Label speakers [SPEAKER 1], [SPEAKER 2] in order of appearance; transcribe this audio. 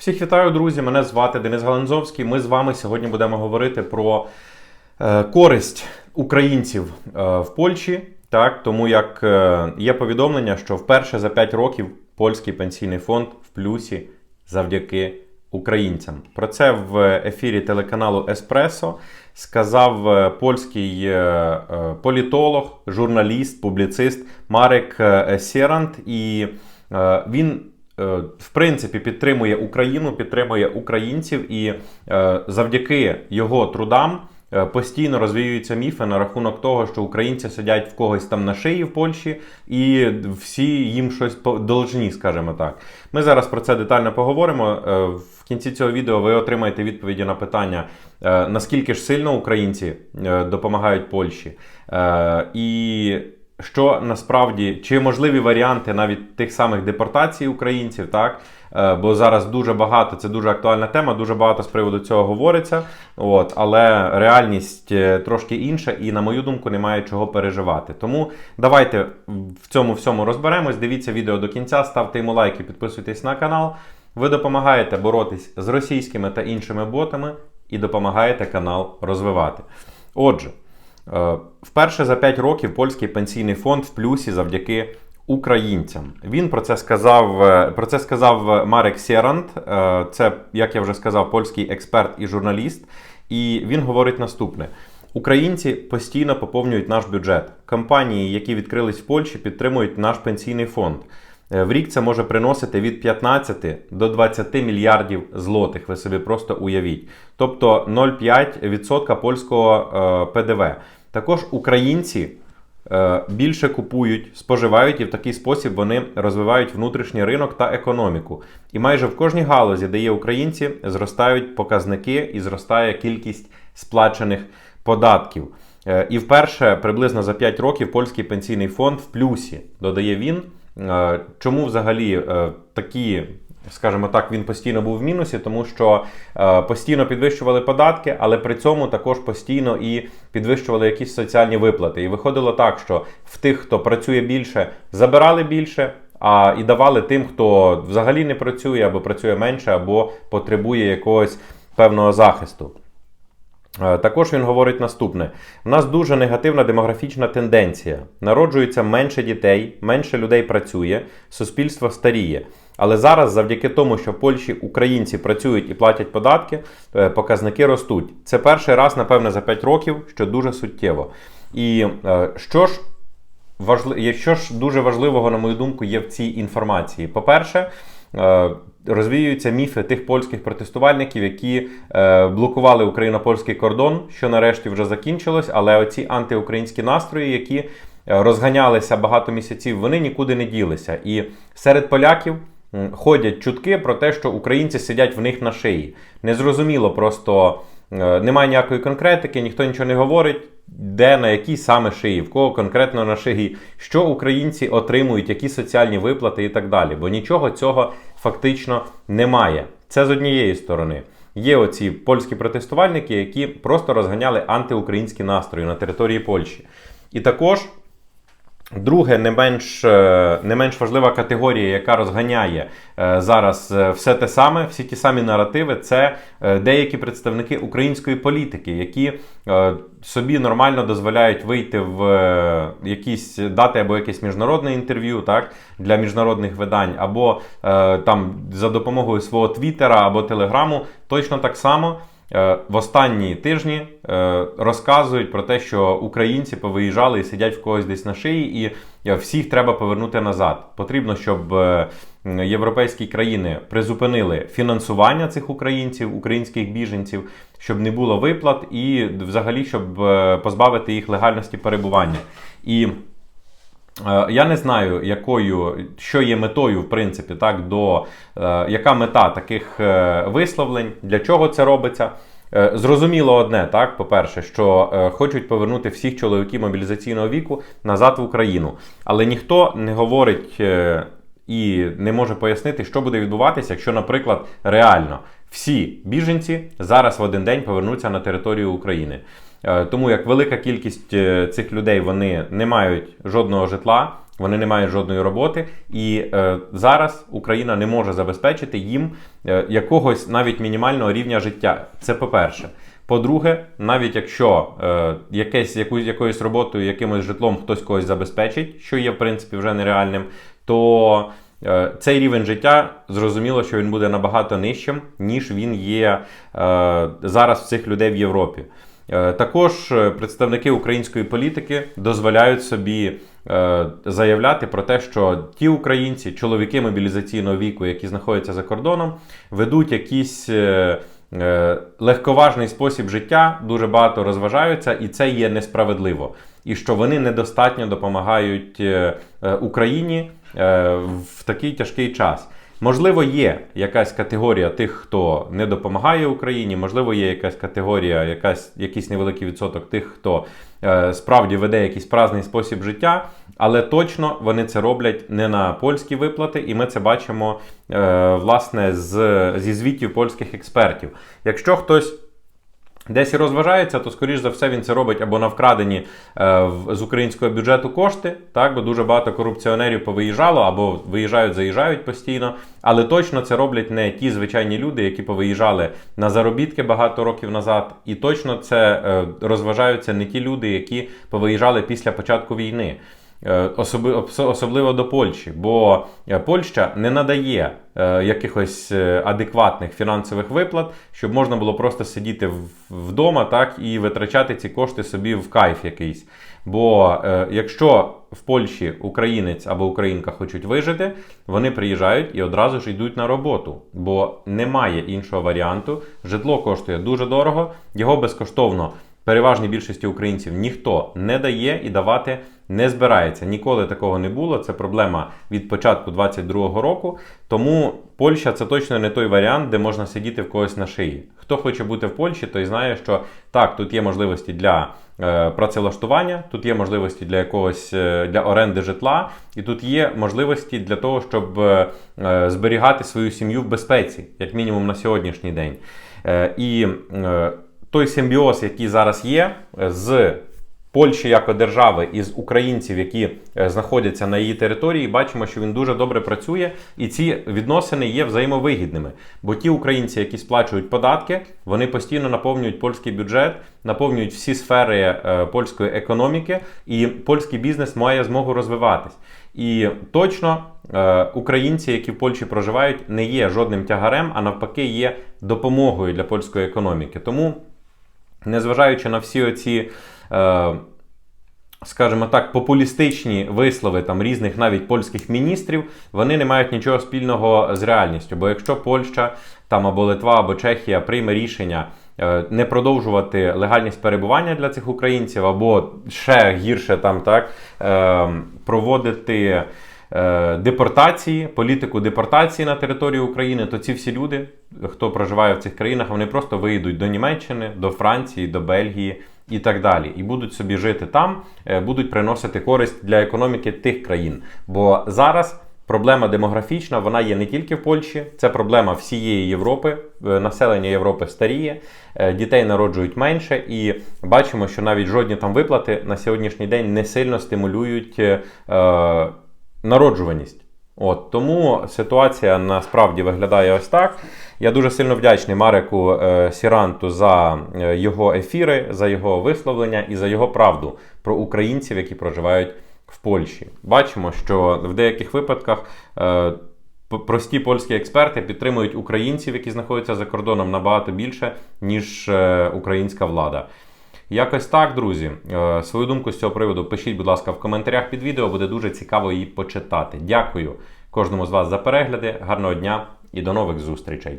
[SPEAKER 1] Всіх вітаю, друзі! Мене звати Денис Галанзовський. Ми з вами сьогодні будемо говорити про е, користь українців е, в Польщі. Так, тому як е, є повідомлення, що вперше за 5 років польський пенсійний фонд в плюсі завдяки українцям. Про це в ефірі телеканалу Еспресо сказав польський політолог, журналіст, публіцист Марек Сєрант. І він в принципі підтримує Україну, підтримує українців, і е, завдяки його трудам е, постійно розвіюються міфи на рахунок того, що українці сидять в когось там на шиї в Польщі, і всі їм щось должні, скажімо так. Ми зараз про це детально поговоримо. Е, В кінці цього відео ви отримаєте відповіді на питання, е, наскільки ж сильно українці е, допомагають Польщі, Е, і що насправді чи можливі варіанти навіть тих самих депортацій українців, так? Е, Бо зараз дуже багато, це дуже актуальна тема, дуже багато з приводу цього говориться. От, але реальність е, трошки інша, і, на мою думку, немає чого переживати. Тому давайте в цьому всьому розберемось. Дивіться відео до кінця, ставте йому лайки, підписуйтесь на канал. Ви допомагаєте боротись з російськими та іншими ботами і допомагаєте канал розвивати. Отже. Е, Вперше за 5 років польський пенсійний фонд в плюсі завдяки українцям. Він про це сказав. е, Про це сказав Марек Сєрант. Е, Це, як я вже сказав, польський експерт і журналіст. І він говорить наступне: Українці постійно поповнюють наш бюджет. Компанії, які відкрились в Польщі, підтримують наш пенсійний фонд. Е, В рік це може приносити від 15 до 20 мільярдів злотих. Ви собі просто уявіть. Тобто 0,5% польського е, ПДВ. Також українці е, більше купують, споживають, і в такий спосіб вони розвивають внутрішній ринок та економіку. І майже в кожній галузі, де є українці, зростають показники і зростає кількість сплачених податків. І вперше приблизно за 5 років польський пенсійний фонд в плюсі, додає він. Е, Чому взагалі е, такі, скажімо так, він постійно був в мінусі, тому що е, постійно підвищували податки, але при цьому також постійно і підвищували якісь соціальні виплати. І виходило так, що в тих, хто працює більше, забирали більше. А і давали тим, хто взагалі не працює, або працює менше, або потребує якогось певного захисту. Е, Також він говорить наступне: у нас дуже негативна демографічна тенденція. Народжується менше дітей, менше людей працює, суспільство старіє. Але зараз, завдяки тому, що в Польщі українці працюють і платять податки, е, показники ростуть. Це перший раз, напевне, за 5 років, що дуже суттєво. І е, що ж важли... що ж дуже важливого, на мою думку, є в цій інформації? По-перше, розвіюються міфи тих польських протестувальників, які е, блокували україно-польський кордон, що нарешті вже закінчилось, але оці антиукраїнські настрої, які е, розганялися багато місяців, вони нікуди не ділися. І серед поляків. Ходять чутки про те, що українці сидять в них на шиї. Незрозуміло, просто е, немає ніякої конкретики, ніхто нічого не говорить, де на якій саме шиї, в кого конкретно на шиї, що українці отримують, які соціальні виплати і так далі. Бо нічого цього фактично немає. Це з однієї сторони. Є оці польські протестувальники, які просто розганяли антиукраїнські настрої на території Польщі. І також Друге, не менш, е, не менш важлива категорія, яка розганяє е, зараз е, все те саме, всі ті самі наративи, це деякі представники української політики, які собі нормально дозволяють вийти в якісь дати або якесь міжнародне інтерв'ю, так для міжнародних видань, або там за допомогою свого твіттера або телеграму, точно так само. Е, В останні тижні е, розказують про те, що українці повиїжджали і сидять в когось десь на шиї, і е, всіх треба повернути назад. Потрібно, щоб європейські країни призупинили фінансування цих українців, українських біженців, щоб не було виплат, і взагалі щоб позбавити їх легальності перебування. І Я не знаю, якою, що є метою, в принципі, так, до, е, яка мета таких е, висловлень, для чого це робиться. Е, Зрозуміло одне, так, по-перше, що е, хочуть повернути всіх чоловіків мобілізаційного віку назад в Україну. Але ніхто не говорить е, і не може пояснити, що буде відбуватися, якщо, наприклад, реально всі біженці зараз в один день повернуться на територію України. Е, Тому як велика кількість е, цих людей вони не мають жодного житла, вони не мають жодної роботи, і е, зараз Україна не може забезпечити їм якогось навіть мінімального рівня життя. Це по-перше. По-друге, навіть якщо е, якесь, якусь, якоюсь роботою, якимось житлом хтось когось забезпечить, що є в принципі вже нереальним, то е, цей рівень життя зрозуміло, що він буде набагато нижчим, ніж він є е, зараз в цих людей в Європі. Е, Також е, представники української політики дозволяють собі е, заявляти про те, що ті українці, чоловіки мобілізаційного віку, які знаходяться за кордоном, ведуть е, Легковажний спосіб життя дуже багато розважаються, і це є несправедливо. І що вони недостатньо допомагають Україні в такий тяжкий час. Можливо, є якась категорія тих, хто не допомагає Україні, можливо, є якась категорія, якась, якийсь невеликий відсоток тих, хто е, справді веде якийсь праздний спосіб життя, але точно вони це роблять не на польські виплати, і ми це бачимо е, власне з, зі звітів польських експертів. Якщо хтось десь розважається, то скоріш за все він це робить або на вкрадені е, в- з українського бюджету кошти, так бо дуже багато корупціонерів повиїжджало або виїжджають, заїжджають постійно. Але точно це роблять не ті звичайні люди, які повиїжджали на заробітки багато років назад, і точно це е, розважаються не ті люди, які повиїжджали після початку війни. Е, особливо до Польщі, бо е, Польща не надає е, якихось адекватних фінансових виплат, щоб можна було просто сидіти вдома так і витрачати ці кошти собі в кайф якийсь. Бо якщо в Польщі українець або українка хочуть вижити, вони приїжджають і одразу ж йдуть на роботу, бо немає іншого варіанту. Житло коштує дуже дорого, його безкоштовно переважній більшості українців ніхто не дає і давати не збирається. Ніколи такого не було. Це проблема від початку 22-го року. Тому Польща це точно не той варіант, де можна сидіти в когось на шиї. Хто хоче бути в Польщі, той знає, що так, тут є можливості для е, працевлаштування, тут є можливості для якогось е, для оренди житла, і тут є можливості для того, щоб е, е, зберігати свою сім'ю в безпеці, як мінімум на сьогоднішній день. Е, і е, той симбіоз, який зараз є е, з Польщі як держави і з українців, які е, знаходяться на її території, бачимо, що він дуже добре працює, і ці відносини є взаємовигідними. Бо ті українці, які сплачують податки, вони постійно наповнюють польський бюджет, наповнюють всі сфери е, польської економіки, і польський бізнес має змогу розвиватись. І точно українці, які в Польщі проживають, не є жодним тягарем, а навпаки, є допомогою для польської економіки. Тому незважаючи на всі оці, е, скажімо так, популістичні вислови там різних навіть польських міністрів, вони не мають нічого спільного з реальністю. Бо якщо Польща там або Литва, або Чехія прийме рішення. е, Не продовжувати легальність перебування для цих українців, або ще гірше там так е, проводити депортації, політику депортації на території України, то ці всі люди, хто проживає в цих країнах, вони просто виїдуть до Німеччини, до Франції, до Бельгії і так далі. І будуть собі жити там, е, будуть приносити користь для економіки тих країн. Бо зараз. Проблема демографічна, вона є не тільки в Польщі, це проблема всієї Європи. Е, Населення Європи старіє, е, дітей народжують менше, і бачимо, що навіть жодні там виплати на сьогоднішній день не сильно стимулюють е, е, народжуваність. От тому ситуація насправді виглядає ось так. Я дуже сильно вдячний Мареку е, Сіранту за е, його ефіри, за його висловлення і за його правду про українців, які проживають в Польщі. Бачимо, що в деяких випадках е, прості польські експерти підтримують українців, які знаходяться за кордоном набагато більше, ніж е, українська влада. Якось так, друзі. Е, Свою думку з цього приводу пишіть, будь ласка, в коментарях під відео, буде дуже цікаво її почитати. Дякую кожному з вас за перегляди, гарного дня і до нових зустрічей!